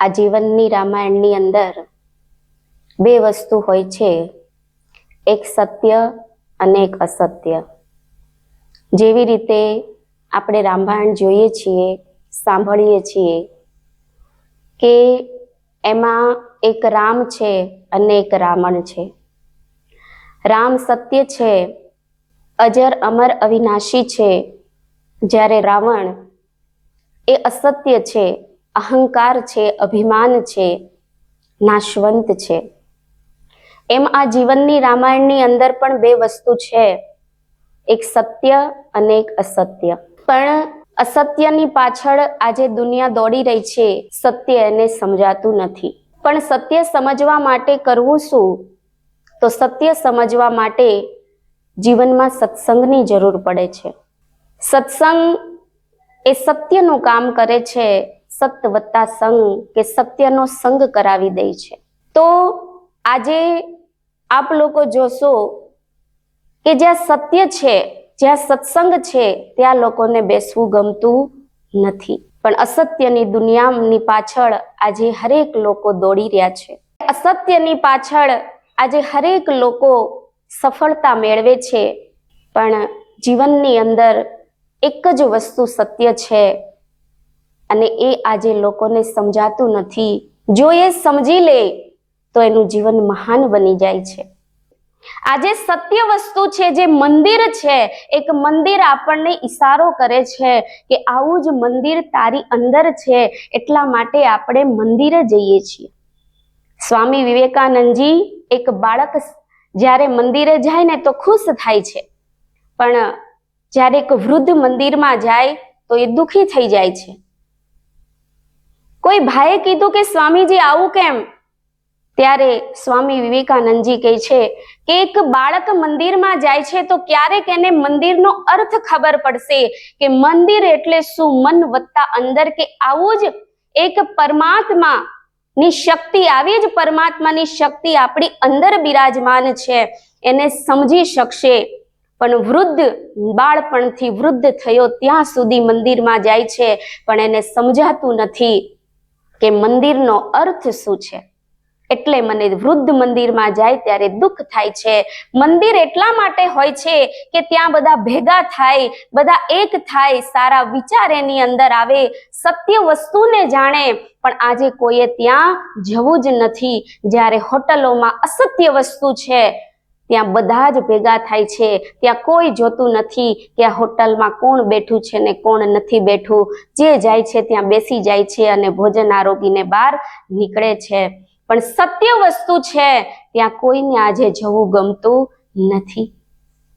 આ જીવનની રામાયણની અંદર બે વસ્તુ હોય છે. એક સત્ય અને એક અસત્ય. જેવી રીતે આપણે રામાયણ જોઈએ છીએ, સાંભળીએ છીએ કે એમાં એક રામ છે અને એક રાવણ છે. રામ સત્ય છે, અજર અમર અવિનાશી છે, જ્યારે રાવણ એ અસત્ય છે અહંકાર છે, અભિમાન છે, નાશવંત છે. એમ આ જીવનની રામાયણની અંદર પણ બે વસ્તુ છે. એક સત્ય અને એક અસત્ય. પણ અસત્યની પાછળ આજે દુનિયા દોડી રહી છે. સત્ય એને સમજાતું નથી. પણ સત્ય સમજવા માટે કરવું શું? તો સત્ય સમજવા માટે જીવનમાં સત્સંગની જરૂર પડે છે. સત્સંગ એ સત્યનું કામ કરે છે. સત્ય વત્તા સંગ કે સત્યનો સંગ કરાવી દે છે. તો આજે આપ લોકો જોશો કે જ્યાં સત્ય છે, જ્યાં સત્સંગ છે, ત્યાં લોકોને બેસવું ગમતું નથી. પણ અસત્યની દુનિયાની પાછળ આજે હરેક લોકો દોડી રહ્યા છે. અસત્યની પાછળ આજે હરેક લોકો સફળતા મેળવે છે, પણ જીવનની અંદર એક જ વસ્તુ સત્ય છે અને એ આજે લોકોને સમજાતું નથી. જો એ સમજી લે, તો એનું જીવન મહાન બની જાય છે. આજે સત્ય વસ્તુ છે જે મંદિર છે, એક મંદિર આપણને ઈશારો કરે છે કે આવું જ મંદિર તારી અંદર છે, એટલા માટે આપણે મંદિરે જઈએ છીએ. સ્વામી વિવેકાનંદજી, એક બાળક જ્યારે મંદિરે જાય ને તો ખુશ થાય છે. પણ જ્યારે એક વૃદ્ધ મંદિરમાં જાય, તો એ દુઃખી થઈ જાય છે. કોઈ ભાઈએ કીધું કે સ્વામીજી આવું કેમ? ત્યારે સ્વામી વિવેકાનંદજી કહે છે કે એક બાળક મંદિરમાં જાય છે તો ક્યારેક એને મંદિરનો અર્થ ખબર પડશે કે મંદિર એટલે શું? મન વત્તા અંદર કે આવું જ? એક પરમાત્મા ની શક્તિ આવી જ? પરમાત્માની શક્તિ આપણી અંદર બિરાજમાન છે, એને સમજી શકશે. પણ વૃદ્ધ બાળપણથી વૃદ્ધ થયો ત્યાં સુધી મંદિરમાં જાય છે, પણ એને સમજાતું નથી. કે મંદિરનો અર્થ શું છે? એટલે મને વૃદ્ધ મંદિરમાં જાય ત્યારે દુઃખ થાય છે. મંદિર એટલા માટે હોય છે કે ત્યાં બધા ભેગા થાય, બધા એક થાય, સારા વિચાર એની અંદર આવે, સત્ય વસ્તુને જાણે. પણ આજે કોઈએ ત્યાં જવું જ નથી. જ્યારે હોટલોમાં અસત્ય વસ્તુ છે ત્યાં બધા જ ભેગા થાય છે. ત્યાં કોઈ જોતું નથી કે આ હોટલમાં કોણ બેઠું છે ને કોણ નથી બેઠું. જે જાય છે ત્યાં બેસી જાય છે અને ભોજન આરોગીને બહાર નીકળે છે. પણ સત્ય વસ્તુ છે, ત્યાં કોઈને આજે જવું ગમતું નથી.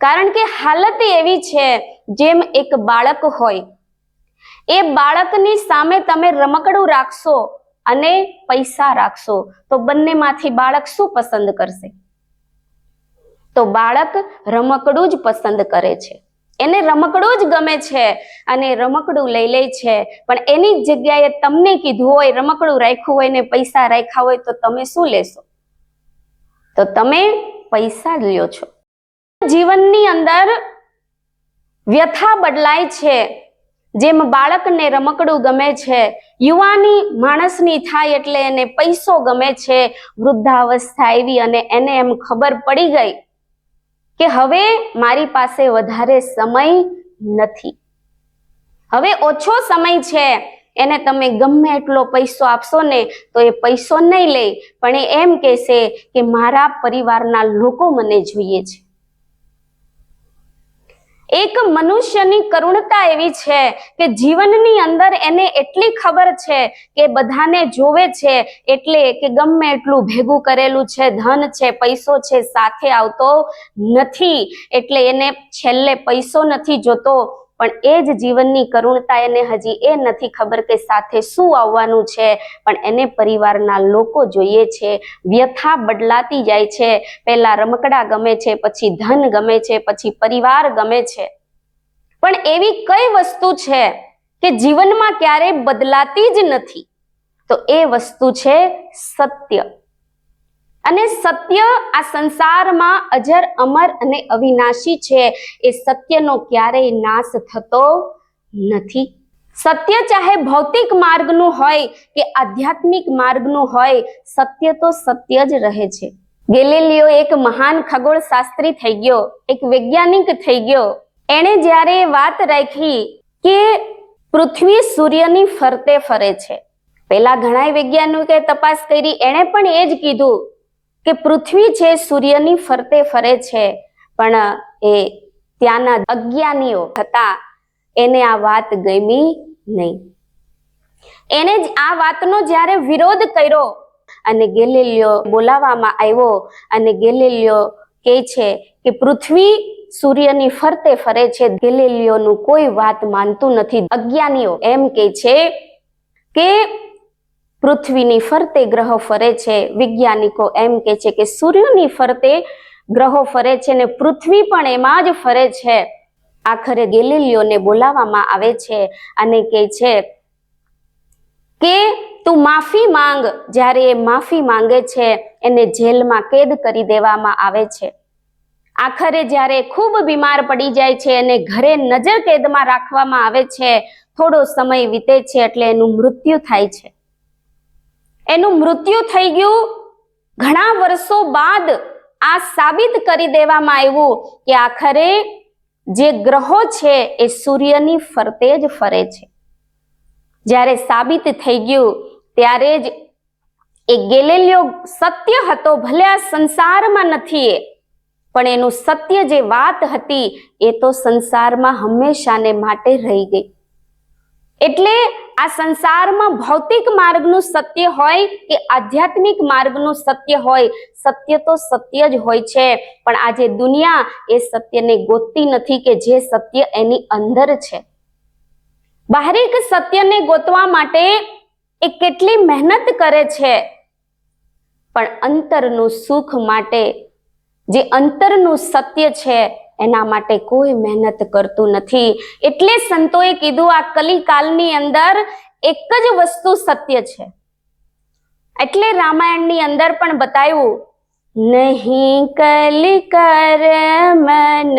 કારણ કે હાલત એવી છે, જેમ એક બાળક હોય. એ બાળકની સામે તમે રમકડું રાખશો અને પૈસા રાખશો. તો બંનેમાંથી બાળક શું પસંદ કરશે? તો બાળક રમકડું જ પસંદ કરે છે. એને રમકડું જ ગમે છે અને રમકડું લઈ લે છે. પણ એની જગ્યાએ તમને કીધું હોય રમકડું રાખ્યું હોય ને પૈસા રાખ્યા હોય તો તમે શું લેશો? તો તમે પૈસા લ્યો છો. જીવનની અંદર વ્યથા બદલાય છે. જેમ બાળકને રમકડું ગમે છે, યુવાની માણસની થાય એટલે એને પૈસો ગમે છે. વૃદ્ધાવસ્થા આવી અને એને એમ ખબર પડી ગઈ કે હવે મારી પાસે વધારે સમય નથી. હવે ઓછો સમય છે, એને તમે ગમે એટલો પૈસો આપશો ને, તો એ પૈસો નહીં લે. પણ એ એમ કહેશે કે મારા પરિવારના લોકો મને જોઈએ છે. એક મનુષ્યની કરુણતા એવી છે કે જીવનની અંદર એને એટલી ખબર છે કે બધાને જોવે છે, એટલે કે ગમે એટલું ભેગું કરેલું છે, ધન છે, પૈસો છે, સાથે આવતો નથી, એટલે એને છેલ્લે પૈસો નથી જોતો. પણ એ જ જીવનની કરુણતા એને હજી એ નથી ખબર કે સાથે શું આવવાનું છે. પણ એને પરિવારના લોકો જોઈએ છે, વ્યથા બદલાતી જાય છે. પહેલા રમકડા ગમે છે, પછી ધન ગમે છે, પછી પરિવાર ગમે છે. પણ એવી કઈ વસ્તુ છે કે જીવનમાં ક્યારેય બદલાતી જ નથી? તો એ વસ્તુ છે સત્ય. અને સત્ય આ સંસારમાં અજર, અમર અને અવિનાશી છે, એ સત્યનો ક્યારેય નાશ થતો નથી. સત્ય ચાહે ભૌતિક માર્ગનું હોય કે આધ્યાત્મિક માર્ગનું હોય, સત્ય તો સત્ય જ રહે છે. ગેલેલિયો એક મહાન ખગોળ શાસ્ત્રી થઈ ગયો, એક વૈજ્ઞાનિક થઈ ગયો. એણે જ્યારે વાત રાખી કે પૃથ્વી સૂર્યની ફરતે ફરે છે. પેલા ઘણા વૈજ્ઞાનિકે તપાસ કરી, એણે પણ એ જ કીધું કે પૃથ્વી છે સૂર્યની ફરતે ફરે છે, પણ એ ત્યાંના અજ્ઞાનીઓ હતા એને આ વાત ગમી નહીં. એને જ આ વાતનો જ્યારે વિરોધ કર્યો અને ગેલેલિયો બોલાવવામાં આવ્યો અને ગેલેલિયો કહે છે કે પૃથ્વી સૂર્યની ફરતે ફરે છે, ગેલેલિયોનું કોઈ વાત માનતું નથી. અજ્ઞાનીઓ એમ કહે છે કે પૃથ્વીની ફરતે ગ્રહો ફરે છે. વૈજ્ઞાનિકો એમ કહે છે કે સૂર્યની ફરતે ગ્રહો ફરે છે ને પૃથ્વી પણ એમાં જ ફરે છે. આખરે ગેલિલિયોને બોલાવવામાં આવે છે અને કહે છે કે, તું માફી માંગ. જ્યારે એ માફી માંગે છે, એને જેલમાં કેદ કરી દેવામાં આવે છે. આખરે જ્યારે ખૂબ બીમાર પડી જાય છે અને ઘરે નજર કેદમાં રાખવામાં આવે છે. થોડો સમય વીતે છે એટલે એનું મૃત્યુ થાય છે. એનું મૃત્યુ થઈ ગયું. ઘણા વર્ષો બાદ આ સાબિત કરી દેવામાં આવ્યું કે આખરે જે ગ્રહો છે એ સૂર્યની ફરતે જ ફરે છે. જ્યારે સાબિત થઈ ગયું, ત્યારે જ એ ગેલેલિયો સત્ય હતો, ભલે આ સંસારમાં નથી એ પણ એનું સત્ય જે વાત હતી, એ તો સંસારમાં હંમેશાને માટે રહી ગઈ. એટલે આ સંસારમાં ભૌતિક માર્ગનું સત્ય હોય કે આધ્યાત્મિક માર્ગનું સત્ય હોય, સત્ય તો સત્ય જ હોય છે. પણ આજે દુનિયા એ સત્યને ગોતતી નથી કે જે સત્ય એની અંદર છે. બાહરિક સત્યને ગોતવા માટે એ કેટલી મહેનત કરે છે. પણ અંતરનું સુખ માટે જે અંતરનું સત્ય છે એના માટે કોઈ મહેનત કરતું નથી. એટલે સંતોએ કીધું, આ કલિકાલની અંદર એક જ વસ્તુ સત્ય છે. એટલે રામાયણની અંદર પણ બતાવ્યું, નહીં કલી કર મન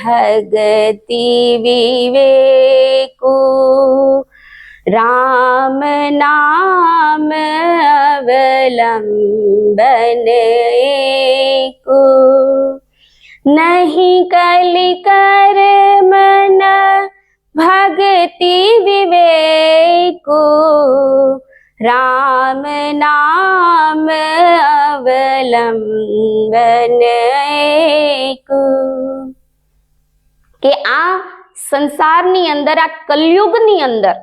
ભગતિ વિવેકુ. રામ નામ અવલંબન એકુ કર મન ભગતિ વિવેકુ રામ નામ અવલંબન કે આ સંસારની અંદર, આ કલયુગની અંદર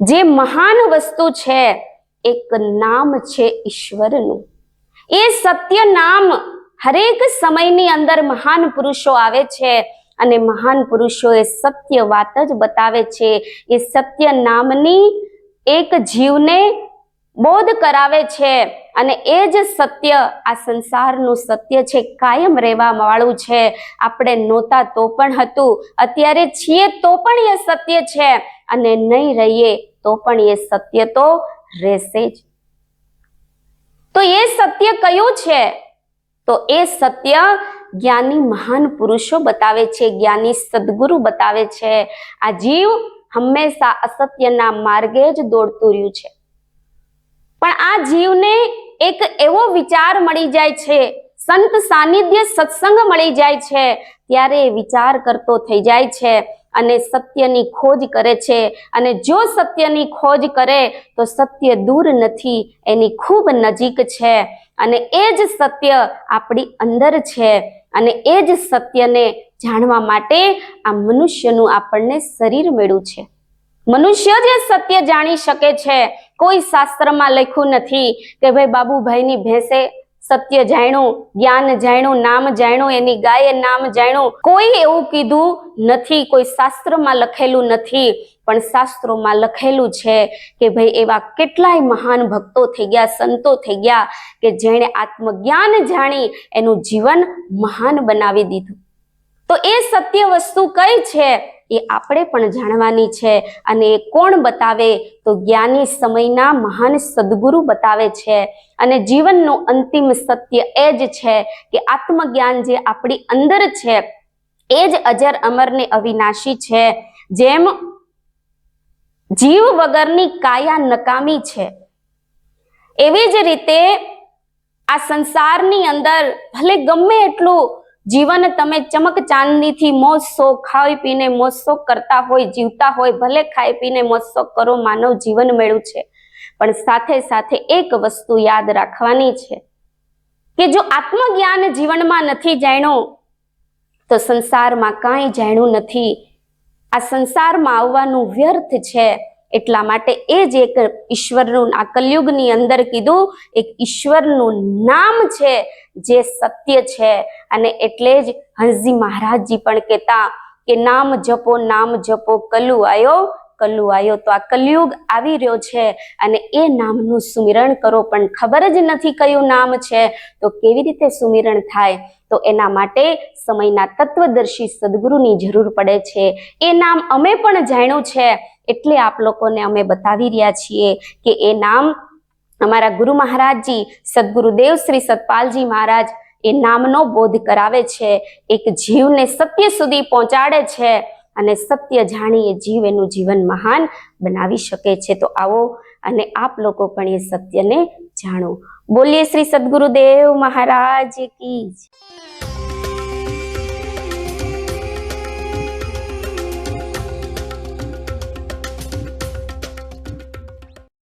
જે મહાન વસ્તુ છે, એક નામ છે ઈશ્વરનું. એ સત્ય નામ હરેક સમયની અંદર મહાન પુરુષો આવે છે અને મહાન પુરુષો એ સત્ય વાત જ બતાવે છે. એ સત્ય નામની એક જીવને બોધ કરાવે છે અને એ જ સત્ય આ સંસારનું સત્ય છે, કાયમ રહેવા વાળું છે. આપણે નહોતા તો પણ હતું, અત્યારે છીએ તો પણ એ સત્ય છે અને નહીં રહીએ તો પણ એ સત્ય તો રહેશે જ. તો એ સત્ય કયું છે? તો એ સત્ય જ્ઞાની મહાન પુરુષો બતાવે છે, જ્ઞાની સદગુરુ બતાવે છે. આ જીવ હંમેશા અસત્યના માર્ગે જ દોડતું રહ્યું છે. પણ આ જીવને એક એવો વિચાર મળી જાય છે, સંત સાનિધ્ય સત્સંગ મળી જાય છે, ત્યારે વિચાર કરતો થઈ જાય છે અને સત્યની ખોજ કરે છે. અને જો સત્યની ખોજ કરે, તો સત્ય દૂર નથી, એની ખૂબ નજીક છે. અને એ જ સત્ય આપણી અંદર છે. અને એ જ સત્યને જાણવા માટે આ મનુષ્યનું આપણને શરીર મેળવું છે. મનુષ્ય જ સત્ય જાણી શકે છે. કોઈ શાસ્ત્રમાં લખ્યું નથી કે ભાઈ બાબુભાઈની ભેંસે સત્ય જાણ્યું જ્ઞાન જાણ્યું નામ જાણ્યું એની ગાયે નામ જાણ્યું કોઈ એવું કીધું નથી, કોઈ શાસ્ત્રમાં લખેલું નથી, પણ શાસ્ત્રોમાં લખેલું છે કે ભાઈ એવા કેટલાય મહાન ભક્તો થઈ ગયા, સંતો થઈ ગયા કે જેણે આત્મજ્ઞાન જાણી એનું જીવન મહાન બનાવી દીધું. તો એ સત્ય વસ્તુ કઈ છે? એ આપણે પણ જાણવાની છે અને એ કોણ બતાવે તો જ્ઞાની સમયના મહાન સદગુરુ બતાવે છે. અને જીવનનું અંતિમ સત્ય એ જ છે કે આત્મજ્ઞાન જે આપણી અંદર છે એ જ અજર અમર ને અવિનાશી છે. જેમ જીવ વગરની કાયા નકામી છે, એવી જ રીતે આ સંસારની અંદર ભલે ગમે એટલું જીવન તમે ચમક ચાંદનીથી મોજ શોખ ખાઈ પીને મોજ શોખ કરતા હોય, જીવતા હોય, ભલે ખાઈ પીને મોજ શોખ કરો, માનવ જીવન મેળવું છે. પણ સાથે સાથે એક વસ્તુ યાદ રાખવાની છે કે જો આત્મજ્ઞાન જીવનમાં નથી જાણ્યું, તો સંસારમાં કાંઈ જાણ્યું નથી. આ સંસારમાં આવવાનું વ્યર્થ છે. એટલા માટે એ જ એક ઈશ્વરનું આ કલયુગની અંદર કીધું, એક ઈશ્વરનું નામ છે જે સત્ય છે. અને એટલે જ હંસજી મહારાજજી પણ કહેતા કે નામ જપો નામ જપો, કલુ આયો કલુ આયો. તો આ કલયુગ આવી રહ્યો છે અને એ નામનું સુમિરણ કરો. પણ ખબર જ નથી કયું નામ છે. તો કેવી રીતે સુમિરણ થાય? તો એના માટે સમયના તત્વદર્શી સદગુરુની જરૂર પડે છે. એ નામ અમે પણ જાણ્યું છે. એટલે આપ લોકોને અમે બતાવી રહ્યા છીએ કે એ નામ અમારા ગુરુ મહારાજજી, સદગુરુદેવ શ્રી સતપાલજી મહારાજ એ નામનો બોધ કરાવે છે. એક જીવને સત્ય સુધી પહોંચાડે છે અને સત્ય જાણી એ જીવ એનું જીવન મહાન બનાવી શકે છે. તો આવો અને આપ લોકો પણ એ સત્યને જાણો. બોલીએ શ્રી સદગુરુદેવ મહારાજ કી.